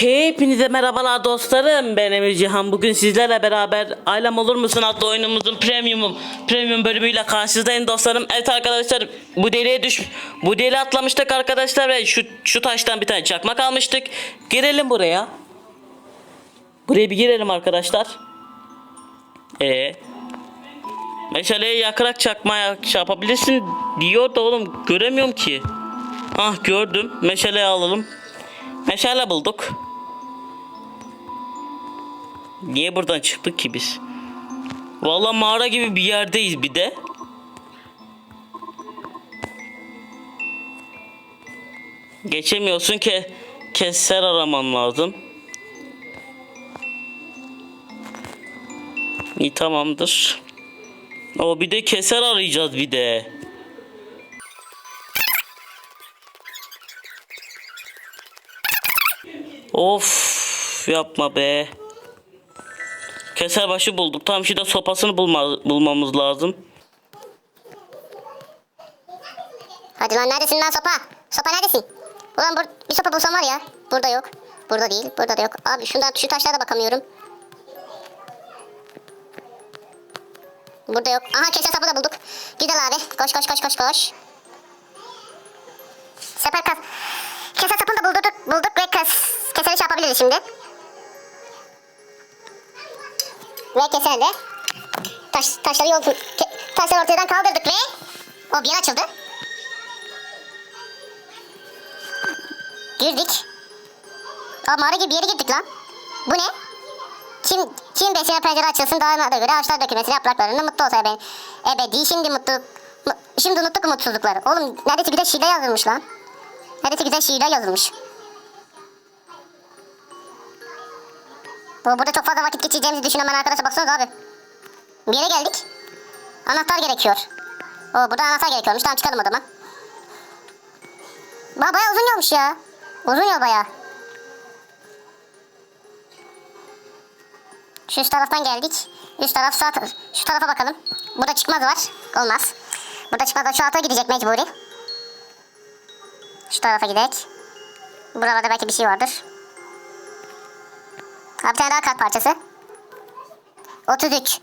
Hepinize merhabalar dostlarım. Ben Emir Cihan. Bugün sizlerle beraber Ailem Olur Musun adlı oyunumuzun premium premium bölümüyle karşınızdayım dostlarım. Evet arkadaşlar bu deliğe düş bu deliğe atlamıştık arkadaşlar ve şu şu taştan bir tane çakmak almıştık. Girelim buraya. Buraya bir girelim arkadaşlar. Ee, meşaleyi yakarak çakmaya şey yapabilirsin diyor da oğlum göremiyorum ki. Ah gördüm. Meşaleyi alalım. Meşale bulduk. Niye buradan çıktık ki biz? Vallahi mağara gibi bir yerdeyiz bir de. Geçemiyorsun ki keser araman lazım. İyi tamamdır. O bir de keser arayacağız bir de. Of yapma be. Keser başı bulduk. Tam şimdi sopasını bulma, bulmamız lazım. Hadi lan neredesin lan sopa? Sopa neredesin? Ulan bur bir sopa bulsam var ya. Burada yok. Burada değil. Burada da yok. Abi şundan şu taşlara da bakamıyorum. Burada yok. Aha kese sapı da bulduk. Güzel abi. Koş koş koş koş koş. Sefer kas. Kese sapını da bulduk, bulduk ve kes, keseri şey yapabiliriz şimdi. Ve keserle taş, taşları yol, taşları ortadan kaldırdık ve o bir açıldı. Girdik. Aa mağara gibi bir yere girdik lan. Bu ne? Kim kim besine pencere açılsın dağına da göre ağaçlar dökülmesi yapraklarını mutlu olsa ben. Ebedi şimdi mutlu mu- şimdi unuttuk umutsuzlukları. Oğlum neredeyse güzel şiirler yazılmış lan. Neredeyse güzel şiirler yazılmış. Bu burada çok fazla vakit geçireceğimizi düşünen ben arkadaşa baksanıza abi. Bir yere geldik. Anahtar gerekiyor. O burada anahtar gerekiyormuş. Tamam çıkalım o zaman. Ba bayağı uzun yolmuş ya. Uzun yol bayağı. Şu üst taraftan geldik. Üst taraf sağ. Şu tarafa bakalım. Burada çıkmaz var. Olmaz. Burada çıkmaz var. Şu alta gidecek mecburi. Şu tarafa gidelim. Buralarda belki bir şey vardır. Bir tane daha kart parçası. 33.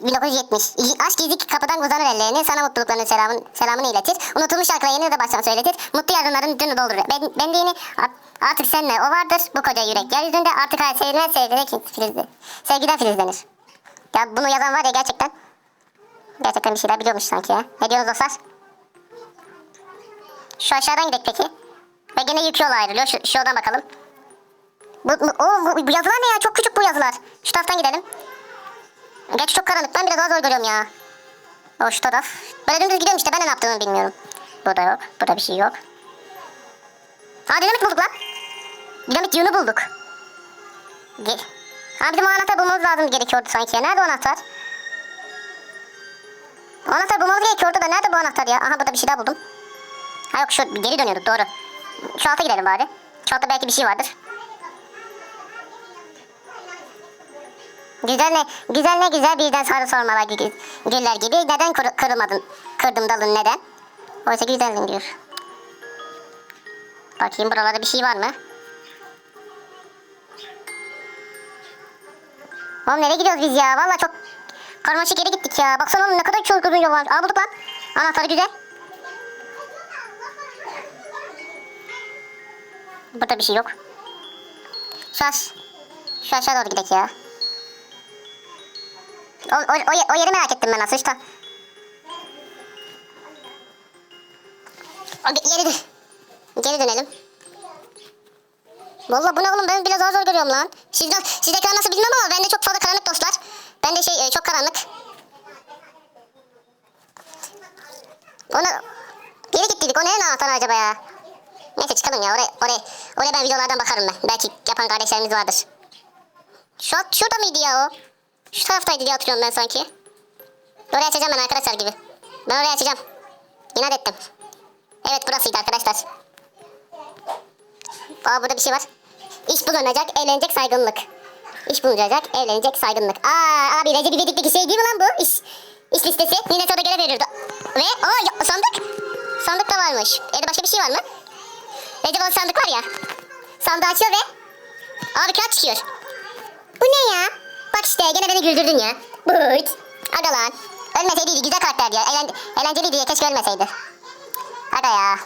1970. İ- Aşk gizli kapıdan uzanır ellerini, sana mutluluklarının selamın, selamını iletir. Unutulmuş şarkıları yeni de baştan söyletir. Mutlu yarınların dünü doldurur. Ben, benliğini art- artık seninle o vardır. Bu koca yürek yeryüzünde artık hayat sevilmez sevgide filizli. Sevgiden filizlenir. Ya bunu yazan var ya gerçekten. Gerçekten bir şeyler biliyormuş sanki ya. Ne diyoruz dostlar? Şu aşağıdan gidelim peki. Ve gene yük yol ayrılıyor. Şu, şu bakalım. Bu, bu, o, bu, bu yazılar ne ya? Çok küçük bu yazılar. Şu taraftan gidelim. Gerçi çok karanlık. Ben biraz daha zor görüyorum ya. O şu taraf. Böyle dümdüz gidiyorum işte. Ben ne yaptığımı bilmiyorum. Burada yok. Burada bir şey yok. Ha dinamit bulduk lan. Dinamit yünü bulduk. Gel. Ha bizim o anahtar bulmamız lazım gerekiyordu sanki. ya. Nerede o anahtar? O anahtar bulmamız gerekiyordu da nerede bu anahtar ya? Aha burada bir şey daha buldum. Ha yok şu geri dönüyorduk doğru. Şu alta gidelim bari. Şu altta belki bir şey vardır. Güzel ne, güzel ne güzel birden sarı sormalar güller gibi. Neden kır, kırılmadın, kırdım dalın neden? Oysa güzeldin diyor. Bakayım buralarda bir şey var mı? Oğlum nereye gidiyoruz biz ya? Valla çok karmaşık yere gittik ya. Baksana oğlum ne kadar çok uzun yol var. Aa bulduk lan. Anahtarı güzel. Burada bir şey yok. Şu aş şu aşağı doğru gidelim ya. O, o, o, o yeri merak ettim ben nasıl işte. O, ge- geri, dön- geri dönelim. Vallahi bu ne oğlum ben biraz zor zor görüyorum lan. Sizden, sizdekiler nasıl bilmem ama bende çok fazla karanlık dostlar. Bende şey e, çok karanlık. Ona geri gittiydik. O nerenin anahtarı acaba ya? Neyse çıkalım ya oraya oraya oraya ben videolardan bakarım ben. Belki yapan kardeşlerimiz vardır. Şu şurada mıydı ya o? Şu taraftaydı diye hatırlıyorum ben sanki. Oraya açacağım ben arkadaşlar gibi. Ben oraya açacağım. İnat ettim. Evet burasıydı arkadaşlar. Aa burada bir şey var. İş bulunacak, evlenecek saygınlık. İş bulunacak, evlenecek saygınlık. Aa abi Recep İvedik'teki şey değil mi lan bu? İş, iş listesi. Minnesota görev veriyordu. Ve aa ya- sandık. Sandık da varmış. Evde başka bir şey var mı? Recep o sandık var ya. Sandığı açıyor ve Abi kağıt çıkıyor. Bu ne ya? Bak işte gene beni güldürdün ya. Bıt. Aga lan. Ölmeseydi güzel karakter diyor. Eğlen, eğlenceliydi ya keşke ölmeseydi. Aga ya.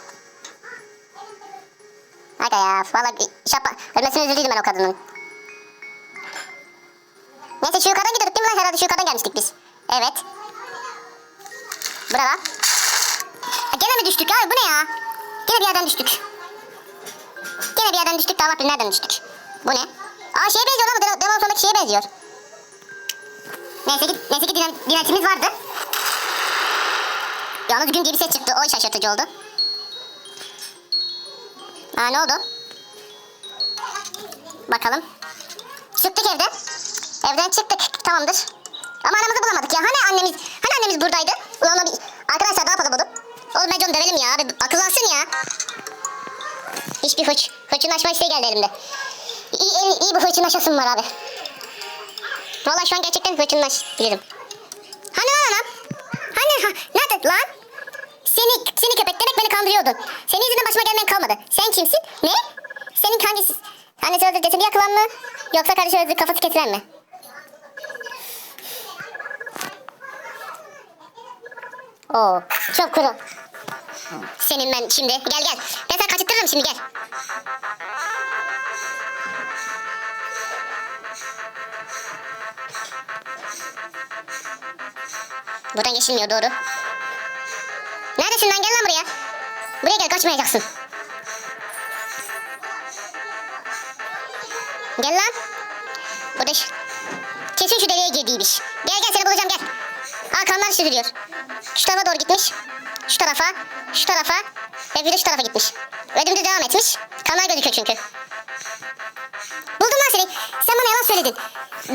Aga ya. Valla şapa. Ölmesine üzüldüm ben o kadının. Neyse şu yukarıdan gidiyorduk değil mi lan? Herhalde şu yukarıdan gelmiştik biz. Evet. Ha, gene mi düştük abi bu ne ya? Gene bir yerden düştük. Gene bir yerden düştük de Allah bilir nereden düştük. Bu ne? Aa şeye benziyor lan bu dev- devam sonraki şeye benziyor. Neyse ki, neyse ki diren, direncimiz vardı. Yalnız gün diye ses çıktı. O şaşırtıcı oldu. Aa ne oldu? Bakalım. Çıktık evden. Evden çıktık. Tamamdır. Ama aramızı bulamadık ya. Hani annemiz, hani annemiz buradaydı? Ulan bir... Arkadaşlar daha fazla buldum. Oğlum onu dövelim ya. Bir akıllansın ya. Hiçbir hıç. Hıçınlaşma isteği geldi elimde. İyi, iyi, iyi bir hıçınlaşasım var abi. Vallahi şu an gerçekten hıçınlaşabilirim. Hani lan anam? Hani ha, nerede lan? Seni, seni köpek demek beni kandırıyordun. Senin yüzünden başıma gelmeyen kalmadı. Sen kimsin? Ne? Senin kendisi... Annesi öldü cesedi yakılan mı? Yoksa kardeşi öldü kafası kesilen mi? Oo, çok kuru. Senin ben şimdi gel gel. Ben sana kaçırtırırım şimdi gel. Buradan geçilmiyor doğru. Neredesin lan gel lan buraya. Buraya gel kaçmayacaksın. Gel lan. Burada. Kesin şu deliğe girdiymiş. Gel gel seni bulacağım gel. Aa kanlar süzülüyor. Şu tarafa doğru gitmiş. Şu tarafa. Şu tarafa. Ve bir de şu tarafa gitmiş. Ve dümdüz devam etmiş. Kanlar gözüküyor çünkü. Buldum lan seni. Sen bana yalan söyledin.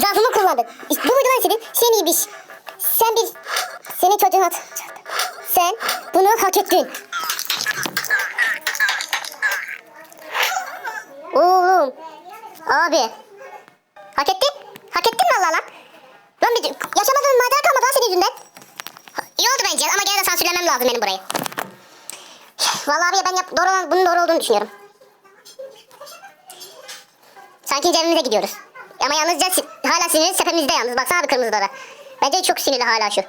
Zaafımı kullandın. Bu muydu lan senin? Şeymiş. Sen olduğunu düşünüyorum. Sanki cebimize gidiyoruz. Ama yalnızca hala sinirli sepemizde yalnız. Baksana abi kırmızılara. Bence çok sinirli hala şu.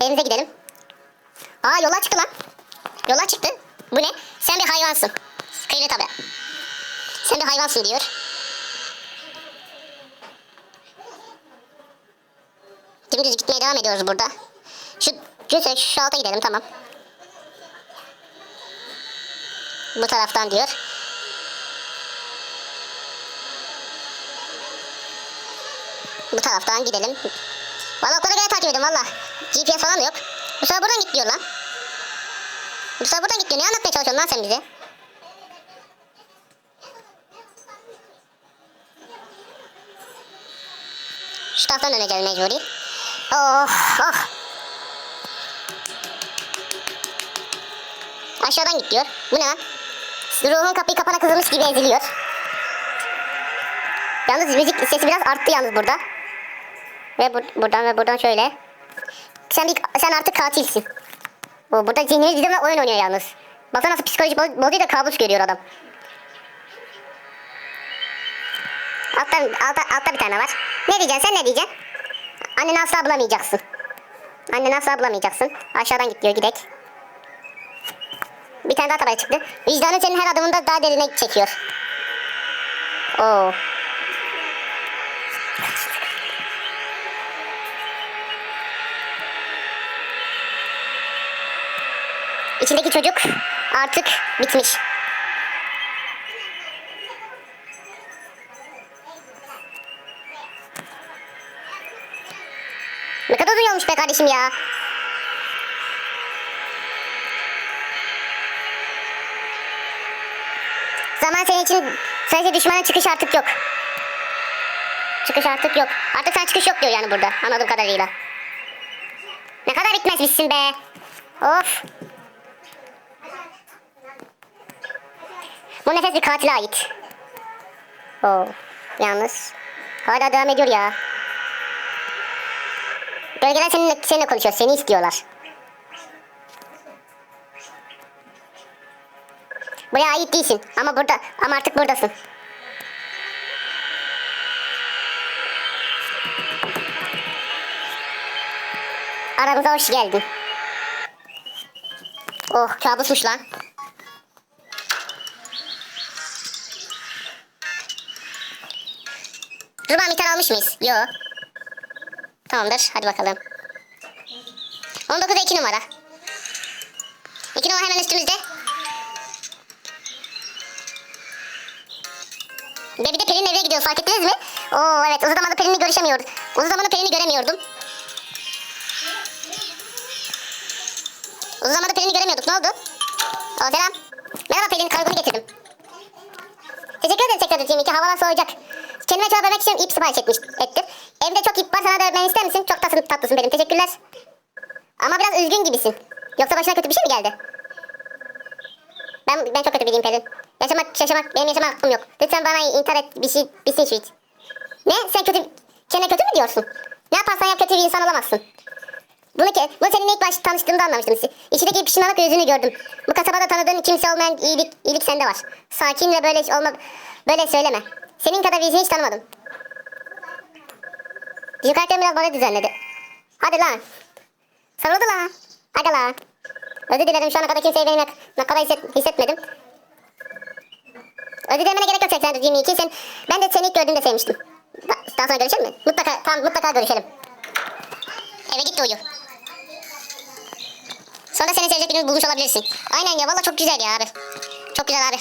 Evimize gidelim. Aa yola çıktı lan. Yola çıktı. Bu ne? Sen bir hayvansın. Kıyılı tabi. Sen bir hayvansın diyor. Dümdüz gitmeye devam ediyoruz burada. Şu, şu, şu alta gidelim tamam. Bu taraftan diyor. Bu taraftan gidelim. Valla oklara göre takip ediyorum valla. GPS falan da yok. Bu sefer buradan git diyor lan. Bu sefer buradan git diyor. Ne anlatmaya çalışıyorsun lan sen bize? Şu taraftan döneceğiz mecburi. Oh oh. Aşağıdan git diyor. Bu ne lan? Ruhun kapıyı kapana kızılmış gibi eziliyor. Yalnız müzik sesi biraz arttı yalnız burada. Ve bur- buradan ve buradan şöyle. Sen bir, sen artık katilsin. Bu burada zihnimiz bizimle oyun oynuyor yalnız. Baksana nasıl psikoloji boz- bozuyor da kabus görüyor adam. Altta, altta, altta bir tane var. Ne diyeceksin sen ne diyeceksin? Anneni asla bulamayacaksın. Anneni asla bulamayacaksın. Aşağıdan git diyor gidek. Bir tane daha tabela çıktı. Vicdanın senin her adımında daha derine çekiyor. Oo. İçindeki çocuk artık bitmiş. Kardeşim ya. Zaman senin için sadece düşmanın çıkış artık yok. Çıkış artık yok. Artık sen çıkış yok diyor yani burada anladığım kadarıyla. Ne kadar bitmezmişsin be. Of. Bu nefes bir katile ait. Oo. Yalnız. Hala devam ediyor ya. Gölgeler seninle, seninle konuşuyor. Seni istiyorlar. Buraya ait değilsin ama burada ama artık buradasın. Aramıza hoş geldin. Oh kabusmuş lan. Ruban bir tane almış mıyız? Yok. Tamamdır hadi bakalım. 19'da 2 numara. 2 numara hemen üstümüzde. Ve bir de Pelin'in evine gidiyoruz fark ettiniz mi? Oo evet uzun zamandır Pelin'i görüşemiyorduk. Uzun zamandır Pelin'i göremiyordum. Uzun zamandır Pelin'i göremiyorduk. Ne oldu? Oo selam. Merhaba Pelin kargonu getirdim. Teşekkür ederim tekrar edeceğim iki havalar soğuyacak. Kendime çorap vermek için ip sipariş etmiş, ettim. Evde çok ip var sana da vermeni ister misin? Çok tatlısın, tatlısın benim teşekkürler. Ama biraz üzgün gibisin. Yoksa başına kötü bir şey mi geldi? Ben ben çok kötü biriyim Pelin. Yaşamak, yaşamak, benim yaşama hakkım yok. Lütfen bana intihar et, bir şey, şey şu iç. Ne? Sen kötü, kendine kötü mü diyorsun? Ne yaparsan yap kötü bir insan olamazsın. Bunu, ke, bunu seninle ilk baş tanıştığımda anlamıştım. İçindeki pişmanlık yüzünü gördüm. Bu kasabada tanıdığın kimse olmayan iyilik, iyilik sende var. Sakin ve böyle olma, böyle söyleme. Senin kadar birisini hiç tanımadım. Karakterim biraz bana düzenledi. Hadi lan. Sarıldı lan. Hadi lan. Özür dilerim şu ana kadar kimseye beni ne, ne kadar hisset, hissetmedim. Özür dilemene gerek yok 822. Sen, ben de seni ilk gördüğümde sevmiştim. Da- Daha sonra görüşelim mi? Mutlaka, tamam mutlaka görüşelim. Eve git de uyu. Sonra seni sevecek birini bulmuş olabilirsin. Aynen ya valla çok güzel ya abi. Çok güzel abi.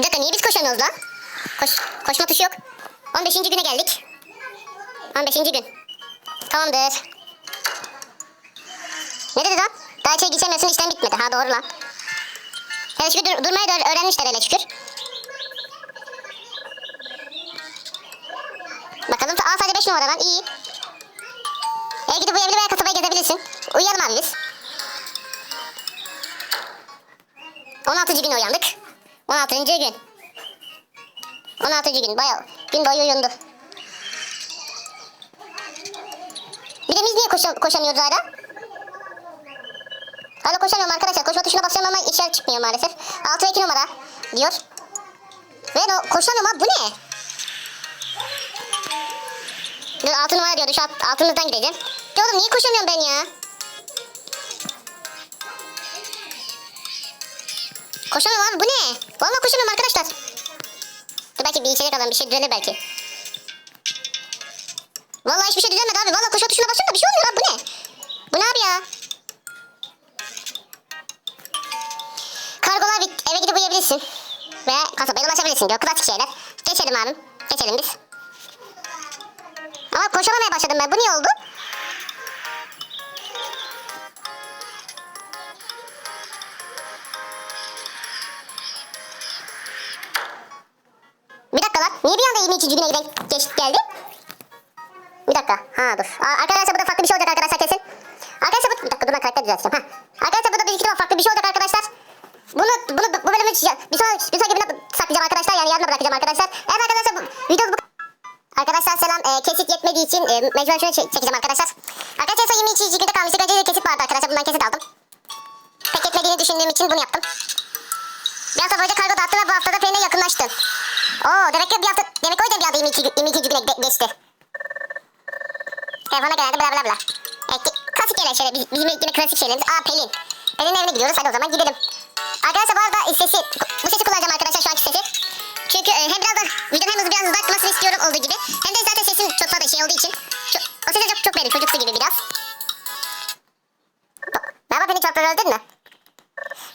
Bir dakika niye biz koşamıyoruz lan? Koş, koşma tuşu yok. 15. güne geldik. 15. gün. Tamamdır. Ne dedi lan? Daha içeri geçemiyorsun işlem bitmedi. Ha doğru lan. Hele şükür dur, durmayı da öğ- öğrenmişler hele şükür. Bakalım aa sadece 5 numara lan iyi. E gidip evli veya kasabayı gezebilirsin. Uyuyalım abi biz. 16. gün uyandık. 16. gün. 16. gün bayağı gün boyu uyundu. Bir de biz niye koşa, koşamıyoruz hala? Hala koşamıyorum arkadaşlar. Koşma tuşuna basıyorum ama işaret çıkmıyor maalesef. 6 ve 2 numara diyor. Ve no, koşamıyorum abi bu ne? Dur 6 numara diyordu şu alt, altımızdan gideceğim. Ya oğlum niye koşamıyorum ben ya? Koşamıyorum abi bu ne? Vallahi koşamıyorum arkadaşlar. Dur belki bir içecek alalım bir şey düzelir belki. Vallahi hiçbir şey düzelmedi abi. Vallahi koşma tuşuna basıyorum da bir şey olmuyor abi bu ne? Bu ne abi ya? Kargolar bit. Eve gidip uyuyabilirsin. Ve kasabaya ulaşabilirsin diyor. Klasik şeyler. Geçelim abi. Geçelim biz. Ama koşamamaya başladım ben. Bu niye oldu? Lan. Niye bir anda 22. güne giden geç geldi? Bir dakika. Ha dur. Aa, arkadaşlar burada farklı bir şey olacak arkadaşlar kesin. Arkadaşlar bu... Bir dakika dur ben karakter düzelteceğim. Ha. Arkadaşlar burada bir iki farklı bir şey olacak arkadaşlar. Bunu, bunu bu bölümü bir sonraki, bir sonraki bölüme saklayacağım arkadaşlar. Yani yarına bırakacağım arkadaşlar. Evet arkadaşlar bu videomuz bu Arkadaşlar selam. Ee, kesit yetmediği için e, mecburen şunu çe- çekeceğim arkadaşlar. Arkadaşlar son 22. günde kalmıştık. Önce de kesit vardı arkadaşlar. Bundan kesit aldım. Pek yetmediğini düşündüğüm için bunu yaptım. Bir hafta boyunca kargo dağıttım ve bu haftada Pelin'e yakınlaştın. Oo demek ki bir hafta, demek o yüzden bir anda 22, gü- 22 güne ge- geçti. Telefona geldi bla bla bla. Evet, klasik şeyler şöyle bizim, yine klasik şeylerimiz. Aa Pelin. Pelin'in evine gidiyoruz hadi o zaman gidelim. Arkadaşlar bu arada sesi, bu sesi kullanacağım arkadaşlar şu anki sesi. Çünkü e, hem birazdan videonun hem hızlı biraz hızlı istiyorum olduğu gibi. Hem de zaten sesim çok fazla şey olduğu için. Çok, o sesi çok çok beğendim çocuksu gibi biraz. Merhaba Pelin çok öldün mü?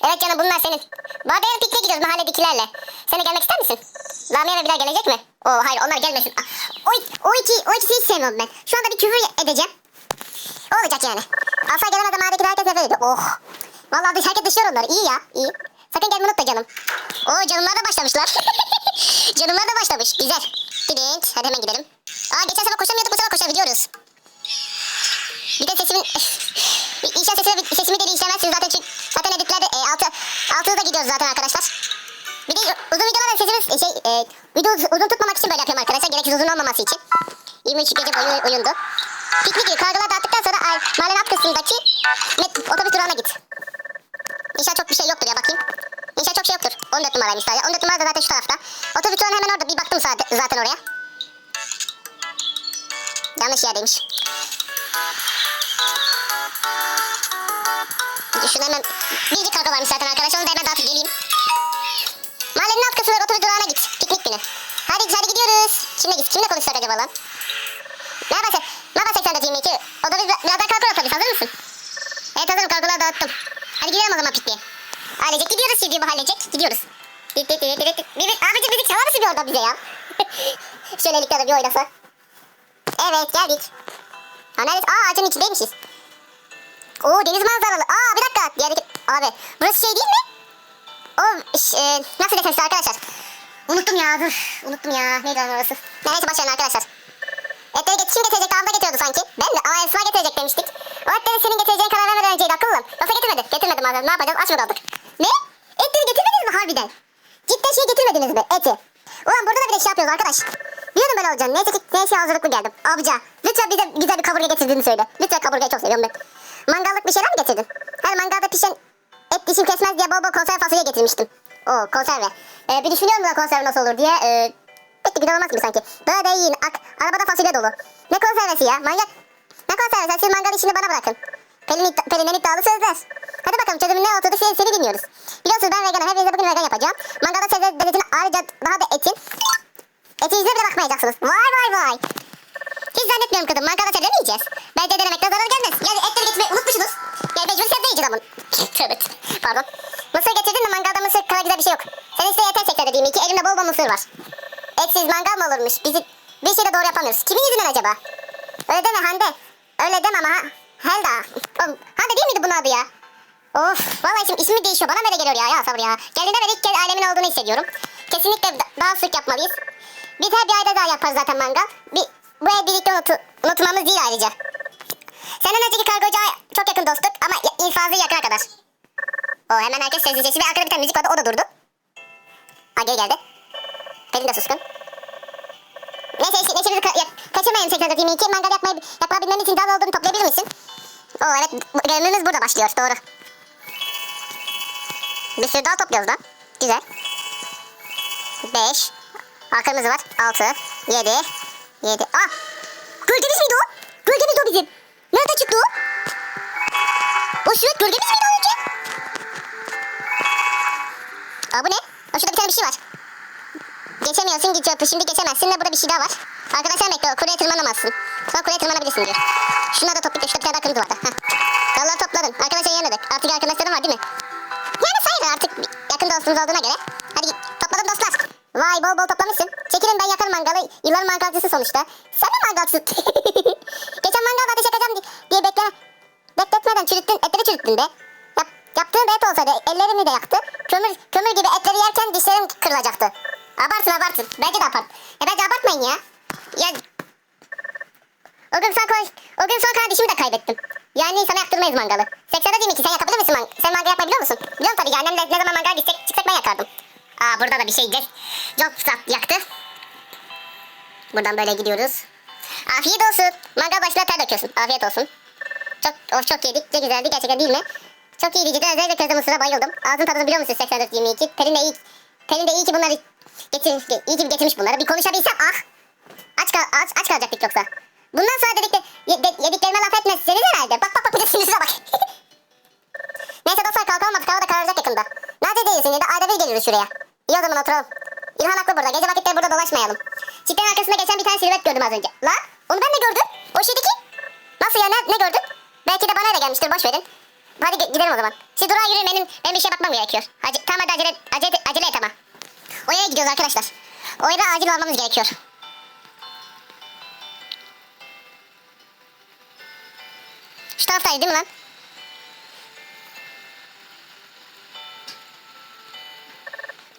Evet canım bunlar senin. Bu arada yarın pikniğe gidiyoruz mahalledekilerle. Sen de gelmek ister misin? Lamia ve Bilal gelecek mi? Oo hayır onlar gelmesin. O, o, iki, o ikisini hiç sevmiyorum ben. Şu anda bir küfür edeceğim. Olacak yani. Asla gelemeden mahalledekiler herkes nefret ediyor. Oh. Vallahi dış, herkes dışlıyor onları. İyi ya iyi. Sakın gelmeyi unutma canım. Oo canımlar da başlamışlar. canımlar da başlamış. Güzel. Gidin. Hadi hemen gidelim. Aa geçen sefer koşamıyorduk bu sefer koşabiliyoruz. Bir de sesimin... İnşallah sesimi, sesimi de değiştiremezsiniz zaten çünkü zaten editlerde e, altı, altıda gidiyoruz zaten arkadaşlar. Bir de uzun videolarda sesimiz e, şey e, video uz- uzun tutmamak için böyle yapıyorum arkadaşlar. Gereksiz uzun olmaması için. 23 gece boyu uyundu. Piknik gibi kargolar dağıttıktan sonra ay, mahallenin alt kısmındaki met- otobüs durağına git. İnşallah çok bir şey yoktur ya bakayım. İnşallah çok şey yoktur. 14 numaraymış sadece. 14 numara da zaten şu tarafta. Otobüs durağının hemen orada. Bir baktım zaten oraya. Yanlış yerdeymiş. Şunu hemen bir kargo varmış zaten arkadaşlar. Onu da hemen dağıtıp geleyim. Hadi hadi gidiyoruz. Kimle git? Kimle konuşsak acaba lan? Merhaba sen. Merhaba 8422. Otobüs birazdan kalkar otobüs. Hazır mısın? Evet hazırım. Kargoları dağıttım. Hadi gidelim o zaman pikniğe. Ailecek gidiyoruz şimdi bu hallecek. Gidiyoruz. Dit dit dit dit dit. Abicim müzik çalar mısın bir orada bize ya? Şöyle de bir oynasa. Evet geldik. Neredesin? Aa ağacın içindeymişiz. Oo deniz manzaralı. Aa bir dakika. Yerdeki... Abi burası şey değil mi? O e, nasıl desem arkadaşlar? Unuttum ya dur. Unuttum ya. Neydi lan orası? Neyse başlayalım arkadaşlar. Etleri get kim getirecek? Avda getiriyordu sanki. Ben de ama Esma getirecek demiştik. O etleri senin getireceğin karar vermeden önceydi akıllım. Yoksa getirmedi. Getirmedi madem. Ne yapacağız? Aç mı kaldık? Ne? Etleri getirmediniz mi harbiden? Cidden şey getirmediniz mi? Eti. Ulan burada da bir de şey yapıyoruz arkadaş. Biliyordum böyle olacağını. Neyse ki neyse hazırlıklı geldim. Abica lütfen bize güzel bir kaburga getirdiğini söyle. Lütfen kaburgayı çok seviyorum ben. Mangallık bir şeyler mi getirdin? Her mangalda pişen et dişim kesmez diye bol bol konserve fasulye getirmiştim. Oo konserve. Ee, bir düşünüyorum da konserve nasıl olur diye. Ee, pek de güzel olmaz gibi sanki. Böyle yiyin. Ak, arabada fasulye dolu. Ne konservesi ya? Manyak. Ne konservesi? Siz mangal işini bana bırakın. Pelin, iddia- Pelin'den iddialı sözler. Hadi bakalım çözümün ne olduğunu seni, seni dinliyoruz. Biliyorsunuz ben veganım. Hepinize bugün vegan yapacağım. Mangalda sebze lezzetini ayrıca daha da etin. Etin yüzüne bile bakmayacaksınız. Vay vay vay. Hiç zannetmiyorum kızım. Mangalda sebze mi yiyeceğiz? Bence denemekten zarar gelmez. Yani etleri getirmeyi unutmuşsunuz. Yani mecbur sebze yiyeceğiz ama. Tövbe. Pardon. Mısır getirdin de mangalda mısır kadar güzel bir şey yok. Sen işte yeter şeker dediğim iki elimde bol bol mısır var. Etsiz mangal mı olurmuş? Bizi bir şey de doğru yapamıyoruz. Kimin yüzünden acaba? Öyle deme Hande. Öyle deme ama ha. Helda. Oğlum, Hande değil miydi bunun adı ya? Of vallahi şimdi ismi değişiyor. Bana böyle geliyor ya. Ya sabır ya. Geldiğinde ben ilk kez ailemin olduğunu hissediyorum. Kesinlikle da- daha sık yapmalıyız. Biz her bir ayda daha yaparız zaten mangal. Bir, bu ev birlikte unutu, unutmamız değil ayrıca. Senden önceki kargocu çok yakın dostluk ama infazı yakın arkadaş. O hemen herkes sessizleşti ve arkada bir tane müzik vardı o da durdu. Aa geri geldi. Pelin de suskun. Neyse işte neşemizi ka- ya- kaçırmayalım 822. Mangal yapmayı, yapabilmemiz için daha olduğunu toplayabilir misin? Oo evet görevimiz burada başlıyor doğru. Bir sürü daha topluyoruz lan. Güzel. 5. Arkamızda var. 6. 7. 7. Ah! Gölgemiz miydi o? Gölgemiz o bizim. Nerede çıktı o? O şuret gölgemiz miydi o önce? Aa bu ne? Aa, şurada bir tane bir şey var. Geçemiyorsun çöpü. Şimdi geçemezsin de burada bir şey daha var. Arkadaşlar bekliyor. Kuleye tırmanamazsın. Sonra kuleye tırmanabilirsin diyor. Şunları da toplayıp şurada bir tane daha kırmızı vardı. Heh. Dalları topladın. Arkadaşlar yemedik. Artık arkadaşların var değil mi? Yani sayılır artık yakın dostumuz olduğuna göre. Vay bol bol toplamışsın. Çekilin ben yakarım mangalı. Yılların mangalcısı sonuçta. Sen mi mangalcısın? Geçen mangalda ateş yakacağım di- diye bekleme. Bekletmeden çürüttün. Etleri çürüttün de. Yap, yaptığın da et olsaydı ellerimi de yaktı. Kömür, kömür gibi etleri yerken dişlerim kırılacaktı. Abartın abartın. Bence de abart. E bence abartmayın ya. Ya o gün son, o gün son kardeşimi de kaybettim. Yani sana yaktırmayız mangalı. 80'e değil mi ki sen yakabilir misin man Sen mangal yapmayı biliyor musun? Biliyorum tabii ki annemle ne zaman mangal gitsek çıksak ben yakardım. Aa burada da bir şey de çok sap yaktı. Buradan böyle gidiyoruz. Afiyet olsun. Mangal başına ter döküyorsun. Afiyet olsun. Çok of çok yedik. Ne güzeldi gerçekten değil mi? Çok iyiydi cidden özellikle közde mısıra bayıldım. Ağzın tadını biliyor musun 84 22? Pelin de iyi. Pelin de iyi ki bunları getirmiş, iyi ki getirmiş bunları. Bir konuşabilsem ah. Aç, kal aç, aç kalacaktık yoksa. Bundan sonra dedik de, ye, de yediklerime laf etmezsiniz herhalde. Bak bak bak bir de sinirsize bak. Neyse dostlar kalkalım artık hava da kararacak yakında. Nerede değilsin ya da ayda bir geliriz şuraya. İyi o zaman oturalım. İlhan haklı burada. Gece vakitleri burada dolaşmayalım. Çitlerin arkasında geçen bir tane silüet gördüm az önce. La onu ben de gördüm. O şeydeki. Nasıl ya ne, ne gördün? Belki de bana öyle gelmiştir boş verin. Hadi gi- gidelim o zaman. Siz durağa yürüyün benim, benim bir şeye bakmam gerekiyor. Hadi, tamam hadi acele, acele, acele et ama. O gidiyoruz arkadaşlar. O acil almamız gerekiyor. Şu taraftaydı değil mi lan?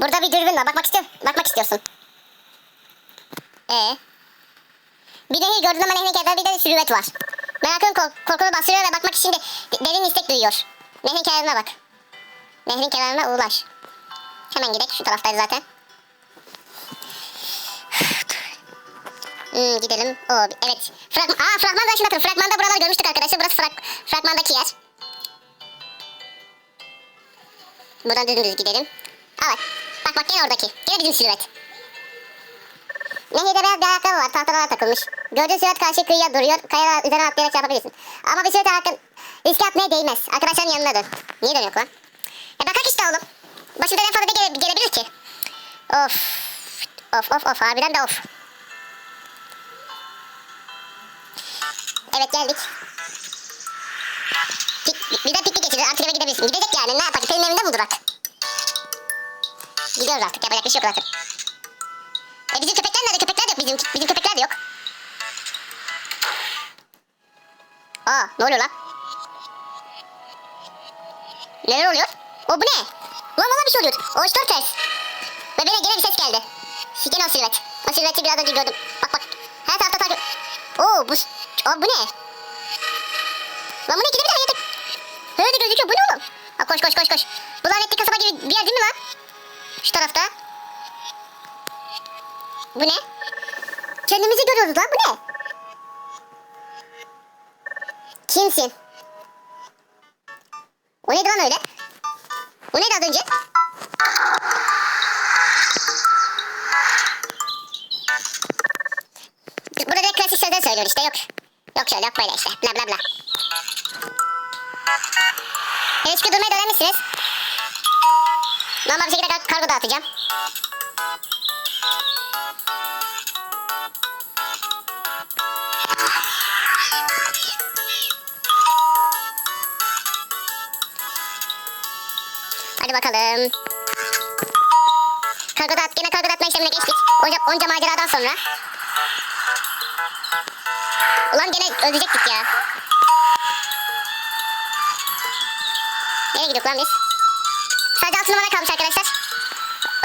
Burada bir dürbün var. Bakmak istiyor. Bakmak istiyorsun. Ee. Bir nehir gördün ama nehrin kenarında bir de silüet var. Merakın kork korkunu bastırıyor ve bakmak için de de- derin istek duyuyor. Nehrin kenarına bak. Nehrin kenarına ulaş. Hemen gidelim. Şu taraftaydı zaten. Hmm, gidelim. Oo, evet. Fragman, aa fragman şimdi hatırlıyorum. Fragmanda buraları görmüştük arkadaşlar. Burası frag, fragmandaki yer. Buradan dümdüz gidelim. Aa bak. Bak gene oradaki. Gene bizim silüet. Nehirde beyaz bir ayakkabı var. Tahtalara takılmış. Gördüğün silüet karşı kıyıya duruyor. Kaya üzerine atlayarak şey yapabilirsin. Ama bir silüete hakkın riske atmaya değmez. Arkadaşların yanına dön. Niye dönüyor lan? E bakak işte oğlum. Başımda en fazla gele- gelebilir ki? Of. Of of of. Harbiden de of. Evet geldik. Pik, bir de piknik geçeceğiz. Artık eve gidebilirsin. Gidecek yani. Ne yapacak? Senin evinde mi durak? Gidiyoruz artık. Yapacak bir şey yok artık. E bizim köpekler nerede? Köpekler de yok. Bizim, bizim köpekler de yok. Aa ne oluyor lan? Neler oluyor? O bu ne? Lan valla bir şey oluyor. O işte ters. Bana gene bir ses geldi. Gene o silüet. O silüeti biraz önce gördüm. Bak bak. Her tarafta takip. Oo bu... Aa, bu ne? Lan bu ne? Gide bir daha yedik. Öyle gözüküyor. Bu ne oğlum? Ha, koş koş koş koş. Bu lanetli kasaba gibi bir yer değil mi lan? Şu tarafta. Bu ne? Kendimizi görüyoruz lan. Bu ne? Kimsin? O neydi lan öyle? O neydi az önce? Burada direkt klasik sözler söylüyor işte yok. Yok şöyle yok böyle işte bla bla bla. HQ durmaya döner misiniz? Normal bir şekilde kar- kargo dağıtacağım. Hadi bakalım. Kargo dağıt, gene kargo dağıtma işlemine geçtik. Onca, onca maceradan sonra. Ulan gene ölecektik ya. Nereye gidiyoruz lan biz? Sadece altı numara kalmış arkadaşlar.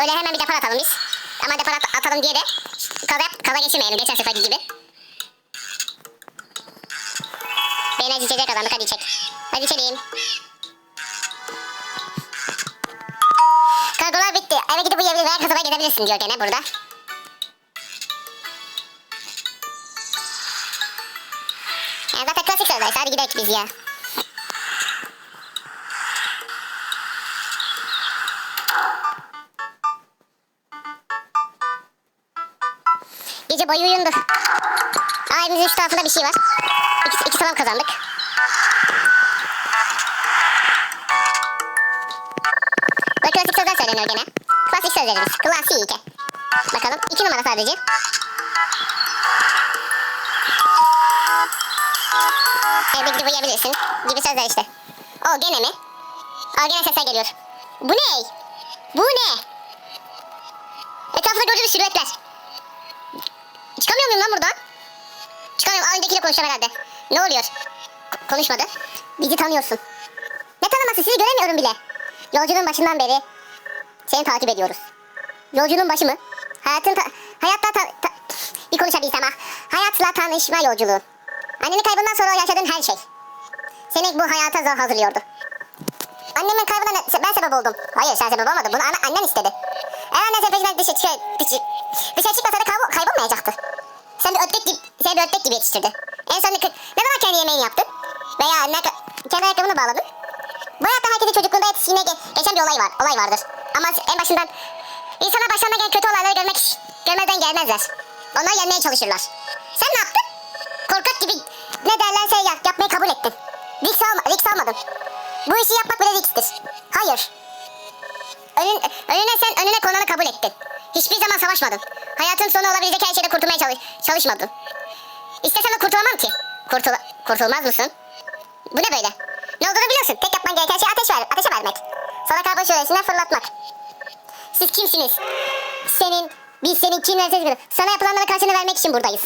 Öyle hemen bir depar atalım biz. Ama depar at- atalım diye de kaza, kaza geçirmeyelim geçen seferki gibi. Beğenici içecek kazandık hadi içek. Hadi içelim. Kargolar bitti. Eve gidip uyuyabilir veya kasabaya gidebilirsin diyor gene burada. Yani zaten klasik sözler. Hadi gidelim biz ya. Gece boyu uyundu. Evimizin şu tarafında bir şey var. İki, iki salam kazandık. Ve klasik sözler söyleniyor gene. Klasik sözlerimiz. Klasik. Bakalım. iki numara sadece. Evde gidip uyuyabilirsin. Gibi sözler işte. O gene mi? Aa gene sesler geliyor. Bu ne? Bu ne? Etrafında gördüğümüz silüetler. Çıkamıyor muyum lan buradan? Çıkamıyorum. Aa öncekiyle konuşacağım herhalde. Ne oluyor? Ko- konuşmadı. Bizi tanıyorsun. Ne tanıması sizi göremiyorum bile. Yolculuğun başından beri seni takip ediyoruz. Yolculuğun başı mı? Hayatın ta- hayatla ta- ta- bir konuşabilsem ha. Hayatla tanışma yolculuğu. Annenin kaybından sonra yaşadığın her şey. Seni bu hayata zor hazırlıyordu. Annemin kaybına ben sebep oldum. Hayır sen sebep olmadın. Bunu annen istedi. Eğer annen senin peşinden dışı, dışı, dışı, dışarı çıkmasaydı kaybol, kaybolmayacaktı. Sen bir ördek gibi, seni bir ördek gibi yetiştirdi. En son ne, zaman kendi yemeğini yaptın? Veya ne, kendi ayakkabını bağladın? Bu hayatta herkesin çocukluğunda yetiştiğine ge- geçen bir olay var, olay vardır. Ama en başından insana başlarına gelen kötü olayları görmek, görmezden gelmezler. Onları yenmeye çalışırlar. Sen ne yaptın? Korkak gibi ne derlerse yap, yapmayı kabul ettin. Risk, alma, risk almadın. Bu işi yapmak bile risktir. Hayır. Önün, önüne sen önüne konanı kabul ettin. Hiçbir zaman savaşmadın. Hayatın sonu olabilecek her şeyde kurtulmaya çalış, çalışmadın. İstesem de kurtulamam ki. Kurtul, kurtulmaz mısın? Bu ne böyle? Ne olduğunu biliyorsun. Tek yapman gereken şey ateş ver, ateşe vermek. Sana karbon şölesinden fırlatmak. Siz kimsiniz? Senin, biz senin kim verseniz Sana yapılanlara karşılığını vermek için buradayız.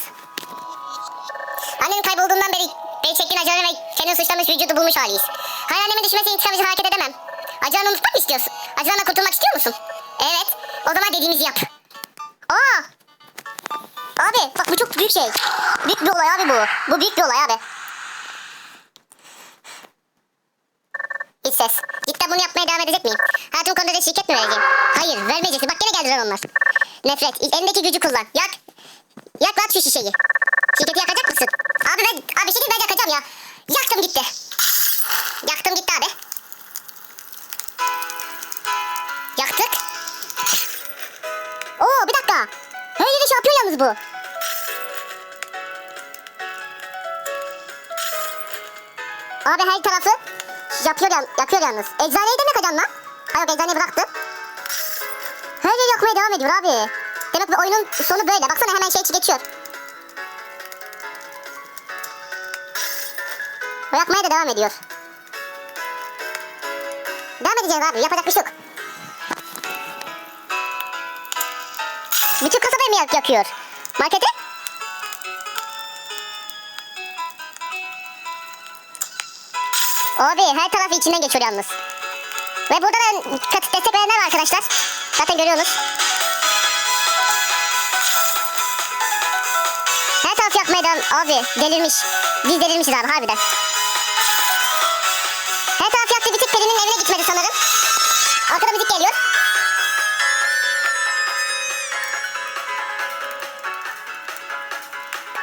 Annenin kaybolduğundan beri beni çektiğin acıları ve kendini suçlamış vücudu bulmuş haliyiz. Hayır annemin düşmesi intikam için hareket edemem. Acılarını unutmak mı istiyorsun? Acılarına kurtulmak istiyor musun? Evet. O zaman dediğimizi yap. Aa! Abi bak bu çok büyük şey. Büyük bir olay abi bu. Bu büyük bir olay abi. İç ses. Cidden bunu yapmaya devam edecek miyim? Hayatım konuda şirket mi vereceğim? Hayır vermeyeceksin. Bak gene geldiler onlar. Nefret. Elindeki gücü kullan. Yak. Yak lan şu şişeyi. Şirketi yakacak mısın? Abi ben, abi şirket ben yakacağım ya. Yaktım gitti. Yaktım gitti abi. Yaktık. Oo bir dakika. Her yeri yapıyor yalnız bu. Abi her tarafı yapıyor, yakıyor yalnız. Eczaneyi de mi yakacaksın lan? Hayır eczaneyi bıraktı. Her yeri yakmaya devam ediyor abi. Demek ki oyunun sonu böyle. Baksana hemen şey geçiyor. O yakmaya da devam ediyor. Devam edeceğiz abi. Yapacak bir şey yok. Bütün kasabayı mı yak- yakıyor? Markete? Abi her tarafı içinden geçiyor yalnız. Ve burada da destek verenler var arkadaşlar. Zaten görüyorsunuz. Her tarafı yakmaya devam. Abi delirmiş. Biz delirmişiz abi harbiden. Arkada müzik geliyor.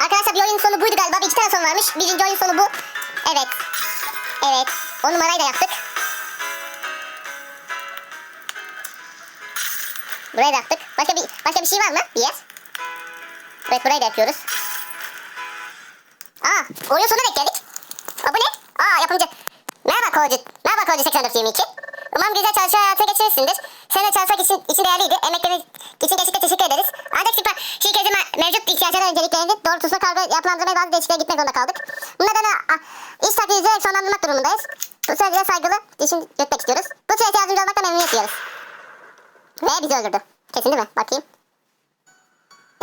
Arkadaşlar bir oyunun sonu buydu galiba. Bir iki tane son varmış. Birinci oyun sonu bu. Evet. Evet. O numarayı da yaptık. Burayı da yaptık. Başka bir, başka bir şey var mı? Bir yer. Evet burayı da yapıyoruz. Aa oyun sonuna denk geldik. Aa bu ne? Aa yapımcı. Merhaba Kocu. Merhaba Kocu 8422. Umarım güzel çalışıyor hayata geçirirsindir. Seninle çalışmak için, için değerliydi. Emekleri için gerçekten teşekkür ederiz. Ancak süper şirketin me- mevcut ihtiyaçları önceliklerinde doğrultusunda kargo yapılandırmaya bazı değişikliklere gitmek zorunda kaldık. Bu nedenle ah, iş üzerine sonlandırmak durumundayız. Bu sürece saygılı için yürütmek istiyoruz. Bu süreçte yardımcı olmakla memnuniyet duyuyoruz. Ve bizi öldürdü. Kesin değil mi? Bakayım.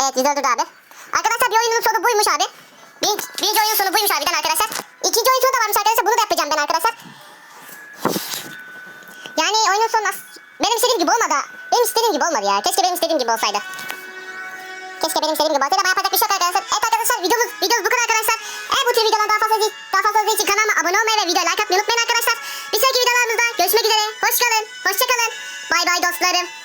Evet bizi öldürdü abi. Arkadaşlar bir oyunun sonu buymuş abi. Bir, birinci oyunun sonu buymuş abiden arkadaşlar. İkinci oyun sonu da varmış arkadaşlar. Bunu da yapacağım ben arkadaşlar. Yani oyunun sonu benim istediğim gibi olmadı. Benim istediğim gibi olmadı ya. Keşke benim istediğim gibi olsaydı. Keşke benim istediğim gibi olsaydı ama yapacak bir şey yok arkadaşlar. Evet arkadaşlar videomuz, videomuz bu kadar arkadaşlar. Eğer bu tür videolar daha fazla daha fazla için kanalıma abone olmayı ve videoya like atmayı unutmayın arkadaşlar. Bir sonraki videolarımızda görüşmek üzere. Hoşçakalın. Hoşçakalın. Bay bay dostlarım.